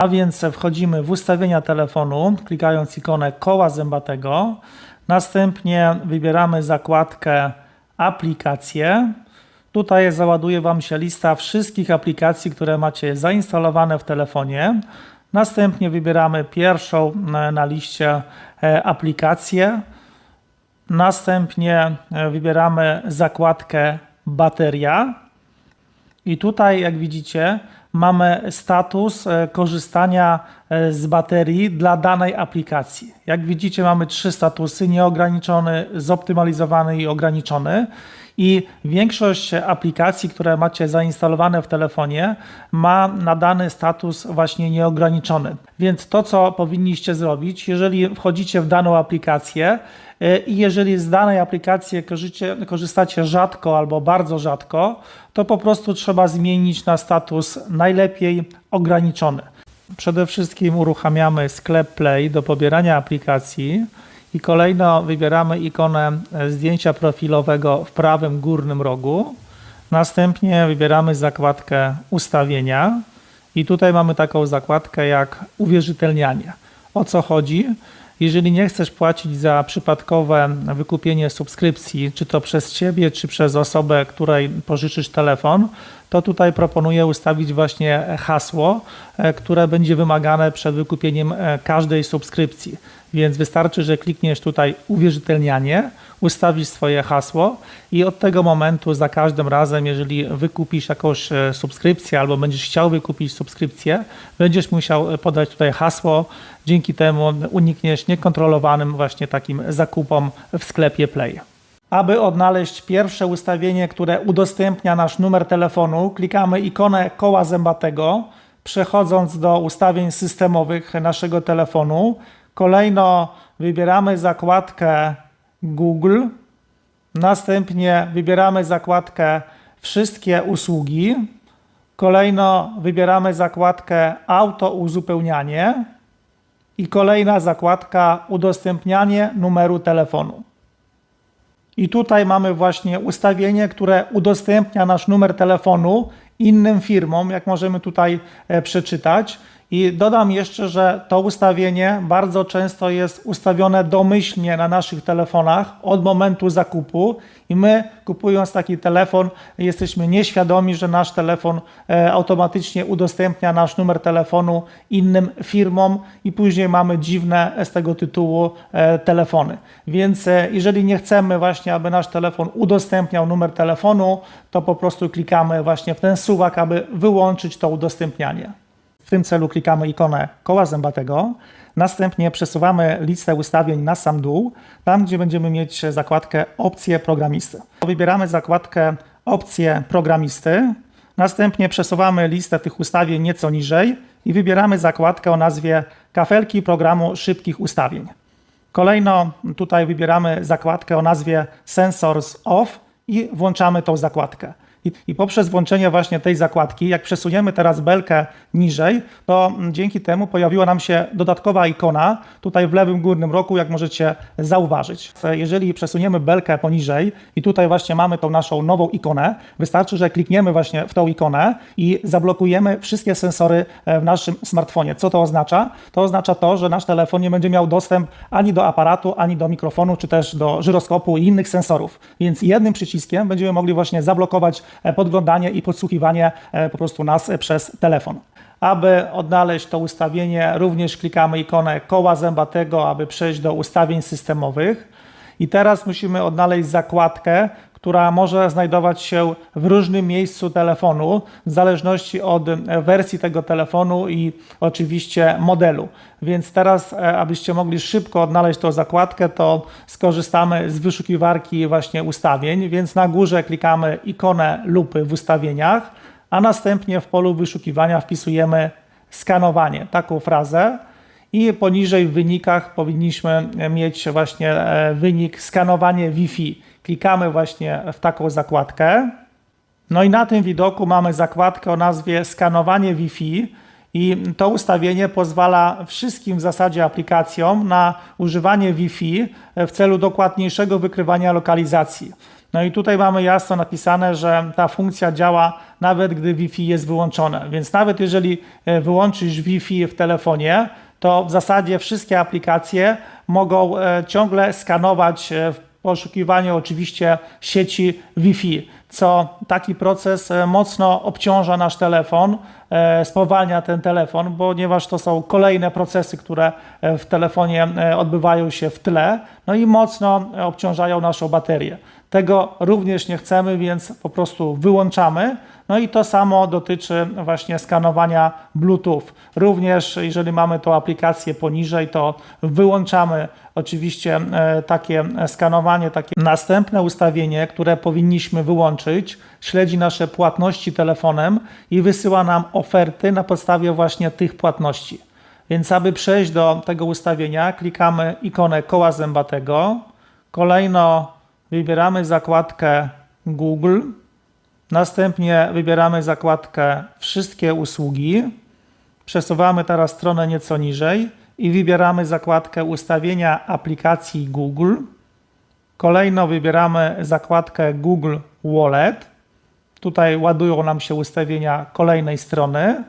A więc wchodzimy w ustawienia telefonu, klikając ikonę koła zębatego. Następnie wybieramy zakładkę aplikacje. Tutaj załaduje Wam się lista wszystkich aplikacji, które macie zainstalowane w telefonie. Następnie wybieramy pierwszą na liście e, aplikację. Następnie e, wybieramy zakładkę bateria. I tutaj, jak widzicie, mamy status e, korzystania e, z baterii dla danej aplikacji. Jak widzicie, mamy trzy statusy: nieograniczony, zoptymalizowany i ograniczony. I większość aplikacji, które macie zainstalowane w telefonie, ma nadany status właśnie nieograniczony. Więc to, co powinniście zrobić, jeżeli wchodzicie w daną aplikację, e, i jeżeli z danej aplikacji korzystacie rzadko albo bardzo rzadko, to po prostu trzeba zmienić na status najlepiej ograniczony. Przede wszystkim uruchamiamy sklep Play do pobierania aplikacji i kolejno wybieramy ikonę zdjęcia profilowego w prawym górnym rogu. Następnie wybieramy zakładkę ustawienia i tutaj mamy taką zakładkę jak uwierzytelnianie. O co chodzi? Jeżeli nie chcesz płacić za przypadkowe wykupienie subskrypcji, czy to przez ciebie, czy przez osobę, której pożyczysz telefon, to tutaj proponuję ustawić właśnie hasło, e, które będzie wymagane przed wykupieniem e, każdej subskrypcji. Więc wystarczy, że klikniesz tutaj uwierzytelnianie, ustawisz swoje hasło i od tego momentu za każdym razem, jeżeli wykupisz jakąś e, subskrypcję albo będziesz chciał wykupić subskrypcję, będziesz musiał podać tutaj hasło. Dzięki temu unikniesz niekontrolowanym właśnie takim zakupom w sklepie Play. Aby odnaleźć pierwsze ustawienie, które udostępnia nasz numer telefonu, klikamy ikonę koła zębatego, przechodząc do ustawień systemowych naszego telefonu. Kolejno wybieramy zakładkę Google, następnie wybieramy zakładkę Wszystkie usługi. Kolejno wybieramy zakładkę Auto uzupełnianie i kolejna zakładka Udostępnianie numeru telefonu. I tutaj mamy właśnie ustawienie, które udostępnia nasz numer telefonu innym firmom, jak możemy tutaj e, przeczytać. I dodam jeszcze, że to ustawienie bardzo często jest ustawione domyślnie na naszych telefonach od momentu zakupu i my kupując taki telefon jesteśmy nieświadomi, że nasz telefon e, automatycznie udostępnia nasz numer telefonu innym firmom i później mamy dziwne z tego tytułu e, telefony. Więc e, jeżeli nie chcemy właśnie, aby nasz telefon udostępniał numer telefonu, to po prostu klikamy właśnie w ten suwak, aby wyłączyć to udostępnianie. W tym celu klikamy ikonę koła zębatego, następnie przesuwamy listę ustawień na sam dół, tam gdzie będziemy mieć zakładkę opcje programisty. Wybieramy zakładkę opcje programisty, następnie przesuwamy listę tych ustawień nieco niżej i wybieramy zakładkę o nazwie kafelki programu szybkich ustawień. Kolejno tutaj wybieramy zakładkę o nazwie Sensors Off i włączamy tą zakładkę. I, I poprzez włączenie właśnie tej zakładki, jak przesuniemy teraz belkę niżej, to dzięki temu pojawiła nam się dodatkowa ikona tutaj w lewym górnym rogu, jak możecie zauważyć. Jeżeli przesuniemy belkę poniżej i tutaj właśnie mamy tą naszą nową ikonę, wystarczy, że klikniemy właśnie w tą ikonę i zablokujemy wszystkie sensory e, w naszym smartfonie. Co to oznacza? To oznacza to, że nasz telefon nie będzie miał dostęp ani do aparatu, ani do mikrofonu, czy też do żyroskopu i innych sensorów. Więc jednym przyciskiem będziemy mogli właśnie zablokować e, podglądanie i podsłuchiwanie e, po prostu nas e, przez telefon. Aby odnaleźć to ustawienie, również klikamy ikonę koła zębatego, aby przejść do ustawień systemowych. I teraz musimy odnaleźć zakładkę, która może znajdować się w różnym miejscu telefonu, w zależności od e, wersji tego telefonu i oczywiście modelu. Więc teraz, e, abyście mogli szybko odnaleźć tą zakładkę, to skorzystamy z wyszukiwarki właśnie ustawień. Więc na górze klikamy ikonę lupy w ustawieniach, a następnie w polu wyszukiwania wpisujemy skanowanie, taką frazę i poniżej w wynikach powinniśmy mieć właśnie e, wynik skanowanie Wi-Fi. Klikamy właśnie w taką zakładkę. No i na tym widoku mamy zakładkę o nazwie skanowanie Wi-Fi i to ustawienie pozwala wszystkim w zasadzie aplikacjom na używanie Wi-Fi w celu dokładniejszego wykrywania lokalizacji. No i tutaj mamy jasno napisane, że ta funkcja działa nawet gdy Wi-Fi jest wyłączone. Więc nawet jeżeli e, wyłączysz Wi-Fi w telefonie, to w zasadzie wszystkie aplikacje mogą e, ciągle skanować e, w poszukiwaniu oczywiście sieci Wi-Fi, co taki proces e, mocno obciąża nasz telefon, e, spowalnia ten telefon, ponieważ to są kolejne procesy, które e, w telefonie odbywają się w tle, no i mocno obciążają naszą baterię. Tego również nie chcemy, więc po prostu wyłączamy. No i to samo dotyczy właśnie skanowania Bluetooth. Również jeżeli mamy tą aplikację poniżej, to wyłączamy oczywiście takie skanowanie, takie następne ustawienie, które powinniśmy wyłączyć, śledzi nasze płatności telefonem i wysyła nam oferty na podstawie właśnie tych płatności. Więc aby przejść do tego ustawienia, klikamy ikonę koła zębatego. Kolejno wybieramy zakładkę Google. Następnie wybieramy zakładkę Wszystkie usługi. Przesuwamy teraz stronę nieco niżej i wybieramy zakładkę Ustawienia aplikacji Google. Kolejno wybieramy zakładkę Google Wallet. Tutaj ładują nam się ustawienia kolejnej strony.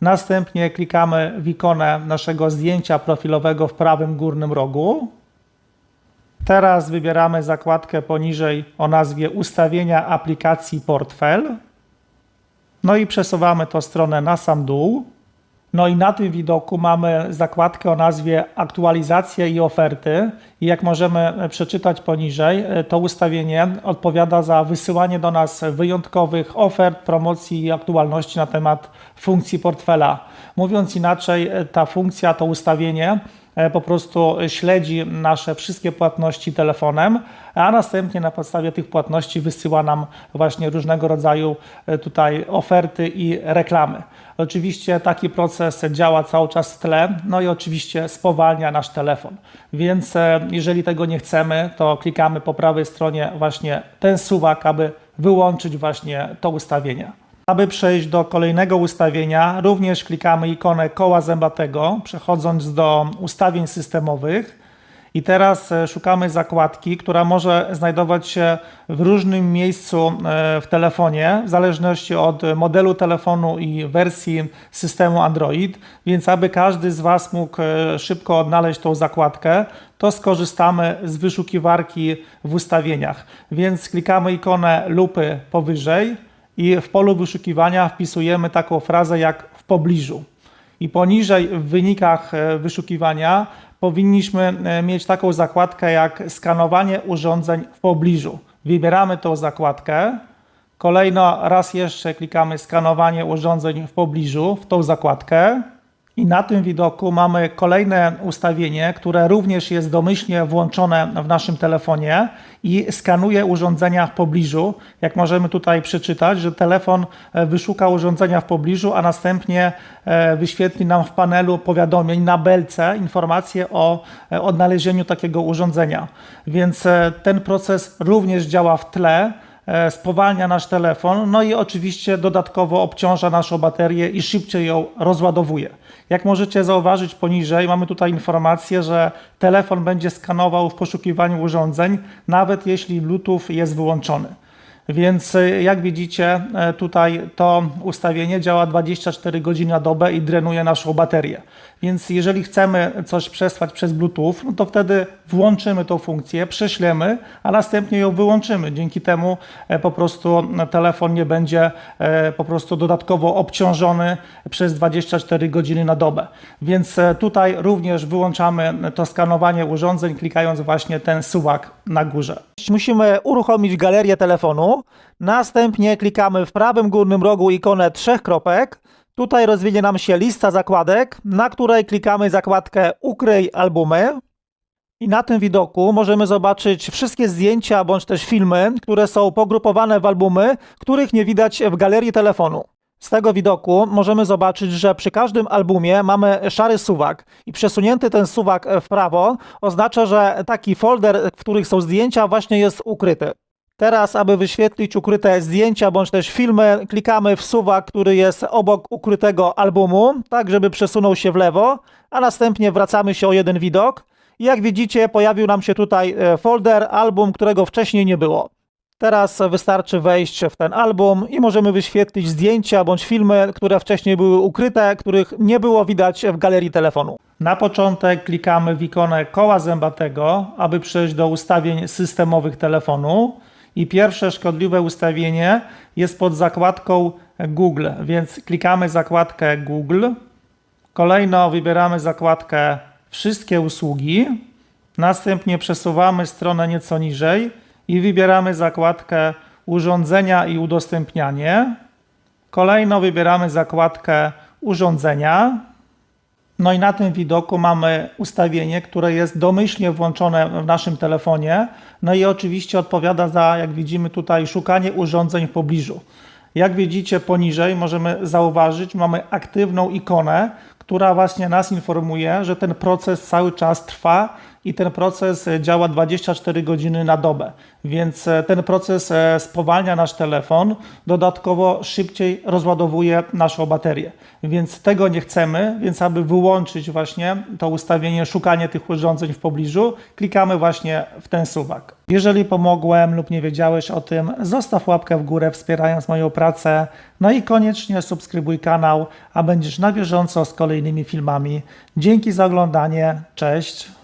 Następnie klikamy w ikonę naszego zdjęcia profilowego w prawym górnym rogu. Teraz wybieramy zakładkę poniżej o nazwie Ustawienia aplikacji portfel. No i przesuwamy tę stronę na sam dół. No i na tym widoku mamy zakładkę o nazwie Aktualizacje i oferty. I jak możemy przeczytać poniżej, to ustawienie odpowiada za wysyłanie do nas wyjątkowych ofert, promocji i aktualności na temat funkcji portfela. Mówiąc inaczej, ta funkcja, to ustawienie e, po prostu śledzi nasze wszystkie płatności telefonem, a następnie na podstawie tych płatności wysyła nam właśnie różnego rodzaju e, tutaj oferty i reklamy. Oczywiście taki proces działa cały czas w tle, no i oczywiście spowalnia nasz telefon. Więc e, jeżeli tego nie chcemy, to klikamy po prawej stronie właśnie ten suwak, aby wyłączyć właśnie to ustawienie. Aby przejść do kolejnego ustawienia, również klikamy ikonę koła zębatego, przechodząc do ustawień systemowych. I teraz e, szukamy zakładki, która może znajdować się w różnym miejscu e, w telefonie, w zależności od modelu telefonu i wersji systemu Android. Więc aby każdy z Was mógł e, szybko odnaleźć tą zakładkę, to skorzystamy z wyszukiwarki w ustawieniach. Więc klikamy ikonę lupy powyżej i w polu wyszukiwania wpisujemy taką frazę jak w pobliżu. I poniżej w wynikach e, wyszukiwania powinniśmy e, mieć taką zakładkę jak skanowanie urządzeń w pobliżu. Wybieramy tą zakładkę. Kolejno raz jeszcze klikamy skanowanie urządzeń w pobliżu w tą zakładkę. I na tym widoku mamy kolejne ustawienie, które również jest domyślnie włączone w naszym telefonie i skanuje urządzenia w pobliżu. Jak możemy tutaj przeczytać, że telefon e, wyszuka urządzenia w pobliżu, a następnie e, wyświetli nam w panelu powiadomień na belce informacje o e, odnalezieniu takiego urządzenia. Więc ten proces również działa w tle spowalnia nasz telefon, no i oczywiście dodatkowo obciąża naszą baterię i szybciej ją rozładowuje. Jak możecie zauważyć poniżej, mamy tutaj informację, że telefon będzie skanował w poszukiwaniu urządzeń, nawet jeśli Bluetooth jest wyłączony. Więc e, jak widzicie, e, tutaj to ustawienie działa 24 godziny na dobę i drenuje naszą baterię. Więc jeżeli chcemy coś przesłać przez Bluetooth, no to wtedy włączymy tą funkcję, prześlemy, a następnie ją wyłączymy. Dzięki temu e, po prostu telefon nie będzie po prostu dodatkowo obciążony przez 24 godziny na dobę. Więc tutaj również wyłączamy to skanowanie urządzeń, klikając właśnie ten suwak na górze. Musimy uruchomić galerię telefonu. Następnie klikamy w prawym górnym rogu ikonę trzech kropek. Tutaj rozwinie nam się lista zakładek, na której klikamy zakładkę Ukryj albumy. I na tym widoku możemy zobaczyć wszystkie zdjęcia bądź też filmy, które są pogrupowane w albumy, których nie widać w galerii telefonu. Z tego widoku możemy zobaczyć, że przy każdym albumie mamy szary suwak i przesunięty ten suwak w prawo oznacza, że taki folder, w których są zdjęcia właśnie jest ukryty. Teraz, aby wyświetlić ukryte zdjęcia bądź też filmy, klikamy w suwak, który jest obok ukrytego albumu, tak żeby przesunął się w lewo, a następnie wracamy się o jeden widok. Jak widzicie, pojawił nam się tutaj e, folder, album, którego wcześniej nie było. Teraz wystarczy wejść w ten album i możemy wyświetlić zdjęcia bądź filmy, które wcześniej były ukryte, których nie było widać w galerii telefonu. Na początek klikamy w ikonę koła zębatego, aby przejść do ustawień systemowych telefonu. I pierwsze szkodliwe ustawienie jest pod zakładką Google, więc klikamy zakładkę Google. Kolejno wybieramy zakładkę Wszystkie usługi. Następnie przesuwamy stronę nieco niżej i wybieramy zakładkę Urządzenia i udostępnianie. Kolejno wybieramy zakładkę Urządzenia. No i na tym widoku mamy ustawienie, które jest domyślnie włączone w naszym telefonie. No i oczywiście odpowiada za, jak widzimy tutaj, szukanie urządzeń w pobliżu. Jak widzicie poniżej możemy zauważyć, mamy aktywną ikonę, która właśnie nas informuje, że ten proces cały czas trwa i ten proces e, działa 24 godziny na dobę. Więc e, ten proces e, spowalnia nasz telefon, dodatkowo szybciej rozładowuje naszą baterię. Więc tego nie chcemy, więc aby wyłączyć właśnie to ustawienie szukanie tych urządzeń w pobliżu, klikamy właśnie w ten suwak. Jeżeli pomogłem lub nie wiedziałeś o tym, zostaw łapkę w górę wspierając moją pracę, no i koniecznie subskrybuj kanał, a będziesz na bieżąco z kolejnymi filmami. Dzięki za oglądanie, cześć!